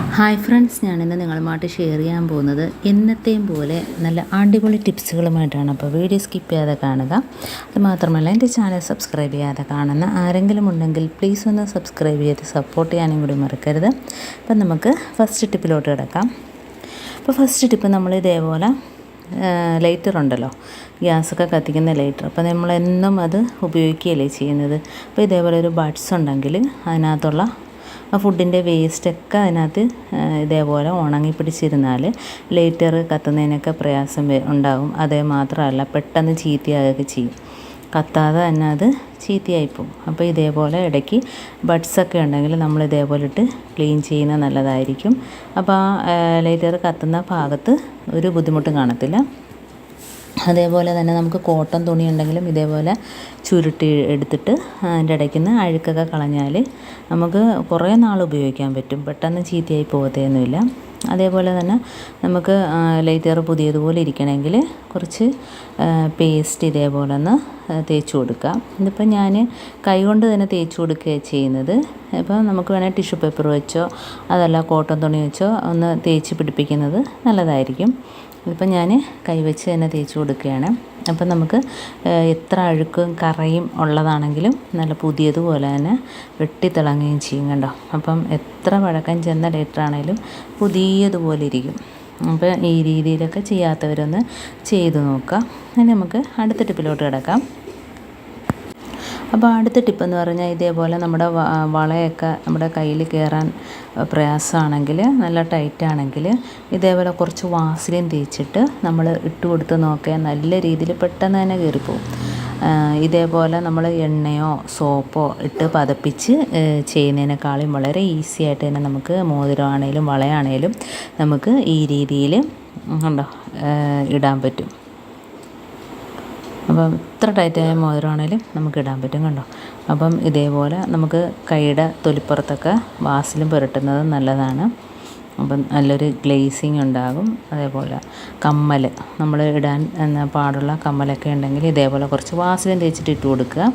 Hi friends ഞാനിന്ന് നിങ്ങളുമായിട്ട് share ചെയ്യാൻ പോകുന്നത് എന്നത്തെയും പോലെ നല്ല അടിപൊളി ടിപ്സുകളുമായിട്ടാണ് അപ്പോൾ വീഡിയോ സ്കിപ്പ് ചെയ്യാതെ കാണുക. അതുമാത്രമല്ല എന്റെ ചാനൽ സബ്സ്ക്രൈബ് ചെയ്യാതെ കാണുന്ന ആരെങ്കിലും ഉണ്ടെങ്കിൽ പ്ലീസ് ഒന്ന് സബ്സ്ക്രൈബ് ചെയ്ത് സപ്പോർട്ട് ചെയ്യാനും കൂടി മറക്കരുത്. അപ്പം നമുക്ക് ഫസ്റ്റ് ടിപ്പിലോട്ട് കിടക്കാം. അപ്പോൾ ഫസ്റ്റ് ടിപ്പ് നമ്മൾ ഇതേപോലെ ലൈറ്റർ ഉണ്ടല്ലോ. ഗ്യാസൊക്കെ കത്തിക്കുന്ന ലൈറ്റർ അപ്പോൾ നമ്മളെന്നും അത് ഉപയോഗിക്കുകയല്ലേ ചെയ്യുന്നത്. അപ്പോൾ ഇതേപോലെ ഒരു ബഡ്സ് ഉണ്ടെങ്കിൽ അതിനകത്തുള്ള ആ ഫുഡിന്റെ വേസ്റ്റൊക്കെ അതിനകത്ത് ഇതേപോലെ ഉണങ്ങി പിടിച്ചിരുന്നാൽ ലേറ്റർ കത്തുന്നതിനൊക്കെ പ്രയാസം ഉണ്ടാകും അതേ മാത്രമല്ല പെട്ടെന്ന് ചീത്തയാകുകയൊക്കെ ചെയ്യും. കത്താതെ തന്നെ അത് ചീത്തയായിപ്പോവും. അപ്പോൾ ഇതേപോലെ ഇടയ്ക്ക് ബഡ്സൊക്കെ ഉണ്ടെങ്കിൽ നമ്മൾ ഇതേപോലെ ഇട്ട് ക്ലീൻ ചെയ്യുന്നത് നല്ലതായിരിക്കും. അപ്പോൾ ആ ലൈറ്റർ കത്തുന്ന ഭാഗത്ത് ഒരു ബുദ്ധിമുട്ടും കാണത്തില്ല. അതേപോലെ തന്നെ നമുക്ക് കോട്ടൺ തുണി ഉണ്ടെങ്കിലും ഇതേപോലെ ചുരുട്ടി എടുത്തിട്ട് അതിന്റെ ഇടയ്ക്ക് നിന്ന് അഴുക്കൊക്കെ കളഞ്ഞാൽ നമുക്ക് കുറേ നാൾ ഉപയോഗിക്കാൻ പറ്റും. പെട്ടെന്ന് ചീത്തയായി പോകത്തേന്നുമില്ല അതേപോലെ തന്നെ നമുക്ക് ലൈറ്റർ പുതിയതുപോലെ ഇരിക്കണമെങ്കിൽ കുറച്ച് പേസ്റ്റ് ഇതേപോലെ ഒന്ന് തേച്ച് കൊടുക്കാം. ഇതിപ്പോൾ ഞാൻ കൈകൊണ്ട് തന്നെ തേച്ച് കൊടുക്കുകയാണ് ചെയ്യുന്നത്. ഇപ്പം നമുക്ക് വേണേൽ ടിഷ്യൂ പേപ്പർ വെച്ചോ അതല്ല കോട്ടൺ തുണി വെച്ചോ ഒന്ന് തേച്ച് പിടിപ്പിക്കുന്നത് നല്ലതായിരിക്കും. ഇതിപ്പോൾ ഞാൻ കൈവച്ച് തന്നെ തേച്ച് കൊടുക്കുകയാണ്. അപ്പം നമുക്ക് എത്ര അഴുക്കും കറയും ഉള്ളതാണെങ്കിലും നല്ല പുതിയതുപോലെ തന്നെ വെട്ടിത്തിളങ്ങുകയും ചെയ്യും കണ്ടോ? അപ്പം എത്ര പഴക്കം ചെന്ന ലേറ്ററാണേലും പുതിയതുപോലെ ഇരിക്കും. അപ്പോൾ ഈ രീതിയിലൊക്കെ ചെയ്യാത്തവരൊന്ന് ചെയ്ത് നോക്കുക ഇനി നമുക്ക് അടുത്ത ടിപ്പിലോട്ട് കിടക്കാം. അപ്പോൾ അടുത്ത ടിപ്പ് എന്ന് പറഞ്ഞാൽ ഇതേപോലെ നമ്മുടെ വളയൊക്കെ നമ്മുടെ കയ്യിൽ കയറാൻ പ്രയാസമാണെങ്കിൽ നല്ല ടൈറ്റ് ആണെങ്കിൽ ഇതേപോലെ കുറച്ച് വാസലിൻ തേച്ചിട്ട് നമ്മൾ ഇട്ട് കൊടുത്ത് നോക്കിയാൽ നല്ല രീതിയിൽ പെട്ടെന്ന് തന്നെ കയറിപ്പോവും. ഇതേപോലെ നമ്മൾ എണ്ണയോ സോപ്പോ ഇട്ട് പതപ്പിച്ച് ചെയ്യുന്നതിനേക്കാളും വളരെ ഈസി ആയിട്ട് തന്നെ നമുക്ക് മോതിരമാണേലും വളയാണേലും നമുക്ക് ഈ രീതിയിൽ കണ്ടോ ഇടാൻ പറ്റും. അപ്പം ഇത്ര ടൈറ്റായ മോതിരമാണേലും നമുക്ക് ഇടാൻ പറ്റും കണ്ടോ? അപ്പം ഇതേപോലെ നമുക്ക് കൈയുടെ തൊലിപ്പുറത്തൊക്കെ വാസിലും പുരട്ടുന്നത് നല്ലതാണ്. അപ്പം നല്ലൊരു ഗ്ലേസിങ് ഉണ്ടാകും. അതേപോലെ കമ്മൽ നമ്മൾ ഇടാൻ പാടുള്ള കമ്മലൊക്കെ ഉണ്ടെങ്കിൽ ഇതേപോലെ കുറച്ച് വാസിലും തേച്ചിട്ട് ഇട്ട് കൊടുക്കുക.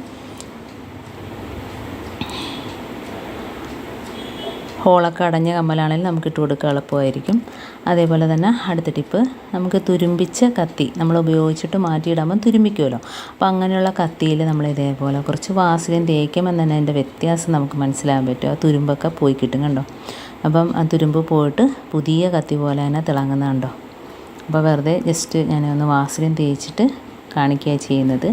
ഹോളൊക്കെ അടഞ്ഞ കമ്മലാണെങ്കിൽ നമുക്ക് ഇട്ട് കൊടുക്കുക എളുപ്പമായിരിക്കും. അതേപോലെ തന്നെ അടുത്ത ടിപ്പ് നമുക്ക് തുരുമ്പിച്ച കത്തി നമ്മൾ ഉപയോഗിച്ചിട്ട് മാറ്റിയിടാമ്പോൾ തുരുമ്പിക്കുമല്ലോ. അപ്പോൾ അങ്ങനെയുള്ള കത്തിയിൽ നമ്മൾ ഇതേപോലെ കുറച്ച് വാസലിൻ തേക്കുമ്പോൾ തന്നെ അതിന്റെ വ്യത്യാസം നമുക്ക് മനസ്സിലാകാൻ പറ്റും. ആ തുരുമ്പൊക്കെ പോയി കിട്ടും കണ്ടോ? അപ്പം ആ തുരുമ്പ് പോയിട്ട് പുതിയ കത്തി പോലെ തന്നെ തിളങ്ങുന്നുണ്ടോ അപ്പോൾ വെറുതെ ജസ്റ്റ് ഞാനൊന്ന് വാസലിൻ തേച്ചിട്ട് കാണിക്കുകയാണ് ചെയ്യുന്നത്.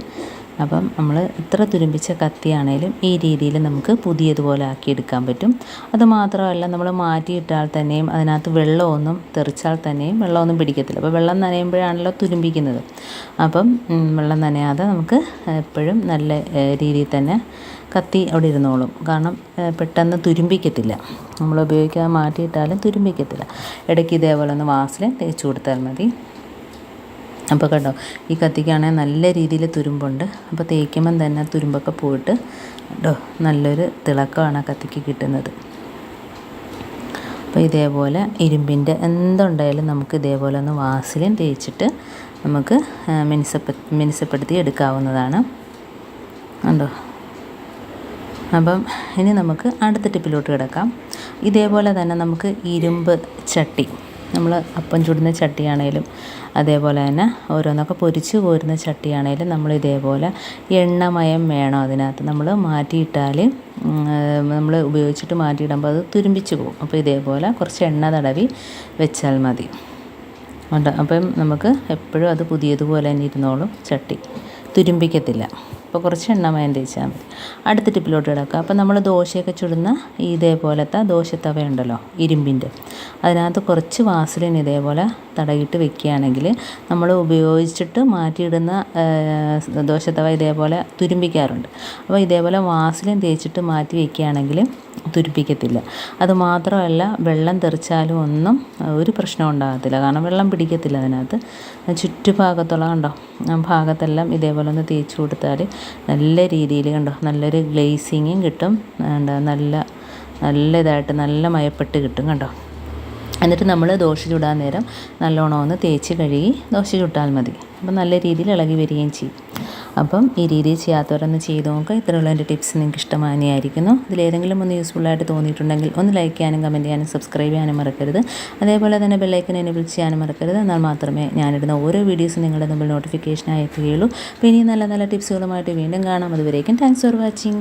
അപ്പം നമ്മൾ എത്ര തുരുമ്പിച്ച കത്തിയാണേലും ഈ രീതിയിൽ നമുക്ക് പുതിയതുപോലെ ആക്കിയെടുക്കാൻ പറ്റും. അതുമാത്രമല്ല നമ്മൾ മാറ്റിയിട്ടാൽ തന്നെയും അതിനകത്ത് വെള്ളമൊന്നും തെറിച്ചാൽ തന്നെയും വെള്ളമൊന്നും പിടിക്കത്തില്ല. അപ്പോൾ വെള്ളം നനയുമ്പോഴാണല്ലോ തുരുമ്പിക്കുന്നത്. അപ്പം വെള്ളം നനയാതെ നമുക്ക് എപ്പോഴും നല്ല രീതിയിൽ തന്നെ കത്തി അവിടെ ഇരുന്നോളും. കാരണം പെട്ടെന്ന് തുരുമ്പിക്കത്തില്ല. നമ്മൾ ഉപയോഗിക്കാൻ മാറ്റിയിട്ടാലും തുരുമ്പിക്കത്തില്ല. ഇടയ്ക്ക് ഇതേപോലെ ഒന്ന് വാസിൽ തേച്ച് കൊടുത്താൽ മതി. അപ്പോൾ കേട്ടോ ഈ കത്തിക്കാണെങ്കിൽ നല്ല രീതിയിൽ തുരുമ്പുണ്ട്. അപ്പോൾ തേക്കുമ്പം തന്നെ തുരുമ്പൊക്കെ പോയിട്ട് കേട്ടോ നല്ലൊരു തിളക്കമാണ് ആ കത്തിക്ക് കിട്ടുന്നത്. അപ്പോൾ ഇതേപോലെ ഇരുമ്പിന്റെ എന്തുണ്ടായാലും നമുക്ക് ഇതേപോലെ ഒന്ന് വാസിലും തേച്ചിട്ട് നമുക്ക് മിനുസപ്പ മിനുസപ്പെടുത്തി എടുക്കാവുന്നതാണ്. ഉണ്ടോ അപ്പം ഇനി നമുക്ക് അടുത്ത ടിപ്പിലോട്ട് കിടക്കാം. ഇതേപോലെ തന്നെ നമുക്ക് ഇരുമ്പ് ചട്ടി നമ്മൾ അപ്പം ചുടുന്ന ചട്ടിയാണേലും അതേപോലെ തന്നെ ഓരോന്നൊക്കെ പൊരിച്ച് കോരുന്ന ചട്ടിയാണേലും നമ്മൾ ഇതേപോലെ എണ്ണമയം വേണം അതിനകത്ത്. നമ്മൾ മാറ്റിയിട്ടാൽ നമ്മൾ ഉപയോഗിച്ചിട്ട് മാറ്റിയിടുമ്പോൾ അത് തുരുമ്പിച്ച് പോകും. അപ്പോൾ ഇതേപോലെ കുറച്ച് എണ്ണ തടവി വെച്ചാൽ മതി. അപ്പം നമുക്ക് എപ്പോഴും അത് പുതിയതുപോലെ തന്നെ ഇരുന്നോളും ചട്ടി. തുരുമ്പിക്കത്തില്ല. അപ്പോൾ കുറച്ച് എണ്ണമയം തേച്ചാൽ മതി. അടുത്ത ടിപ്പിലോട്ട് കിടക്കുക അപ്പോൾ നമ്മൾ ദോശയൊക്കെ ചുടുന്ന ഇതേപോലത്തെ ദോശത്തവ ഉണ്ടല്ലോ ഇരുമ്പിന്റെ അതിനകത്ത് കുറച്ച് വാസലിൻ ഇതേപോലെ തടകിട്ട് വെക്കുകയാണെങ്കിൽ നമ്മൾ ഉപയോഗിച്ചിട്ട് മാറ്റിയിടുന്ന ദോശത്തവ ഇതേപോലെ തുരുമ്പിക്കാറുണ്ട്. അപ്പോൾ ഇതേപോലെ വാസലിൻ തേച്ചിട്ട് മാറ്റി വെക്കുകയാണെങ്കിൽ തുരുപ്പിക്കത്തില്ല. അതുമാത്രമല്ല വെള്ളം തെറിച്ചാലും ഒന്നും ഒരു പ്രശ്നം ഉണ്ടാകത്തില്ല. കാരണം വെള്ളം പിടിക്കത്തില്ല അതിനകത്ത്. ചുറ്റുഭാഗത്തുള്ള കണ്ടോ? ഭാഗത്തെല്ലാം ഇതേപോലെ ഒന്ന് തേച്ച് കൊടുത്താൽ നല്ല രീതിയിൽ കണ്ടോ? നല്ലൊരു ഗ്ലേസിങ്ങും കിട്ടും. എന്താ നല്ല നല്ല ഇതായിട്ട് നല്ല മയപ്പെട്ട് കിട്ടും കണ്ടോ? എന്നിട്ട് നമ്മൾ ദോശ ചുടാൻ നേരം നല്ലോണം ഒന്ന് തേച്ച് കഴുകി ദോശ ചുട്ടാൽ മതി. അപ്പം നല്ല രീതിയിൽ ഇളകി വരികയും ചെയ്യും. അപ്പം ഈ രീതിയിൽ ചെയ്യാത്തവരൊന്ന് ചെയ്ത് നോക്കുക. ഇത്രയുള്ള എന്റെ ടിപ്സ് നിങ്ങൾക്ക് ഇഷ്ടമാനിയായിരിക്കുന്നു ഇതിലേതെങ്കിലും ഒന്ന് യൂസ്ഫുൾ ആയിട്ട് തോന്നിയിട്ടുണ്ടെങ്കിൽ ഒന്ന് ലൈക്ക് ചെയ്യാനും കമന്റ് ചെയ്യാനും സബ്സ്ക്രൈബ് ചെയ്യാനും മറക്കരുത്. അതേപോലെ തന്നെ ബെല്ലൈക്കൻ എനേബിൾ ചെയ്യാനും മറക്കരുത്. എന്നാൽ മാത്രമേ ഞാനിടുന്ന ഓരോ വീഡിയോസും നിങ്ങളുടെ മുമ്പിൽ നോട്ടിഫിക്കേഷനായി എത്തുകയുള്ളൂ. അപ്പോൾ ഇനി നല്ല നല്ല ടിപ്സുകളുമായിട്ട് വീണ്ടും കാണാം. അതുവരേക്കും താങ്ക്സ് ഫോർ വാച്ചിങ്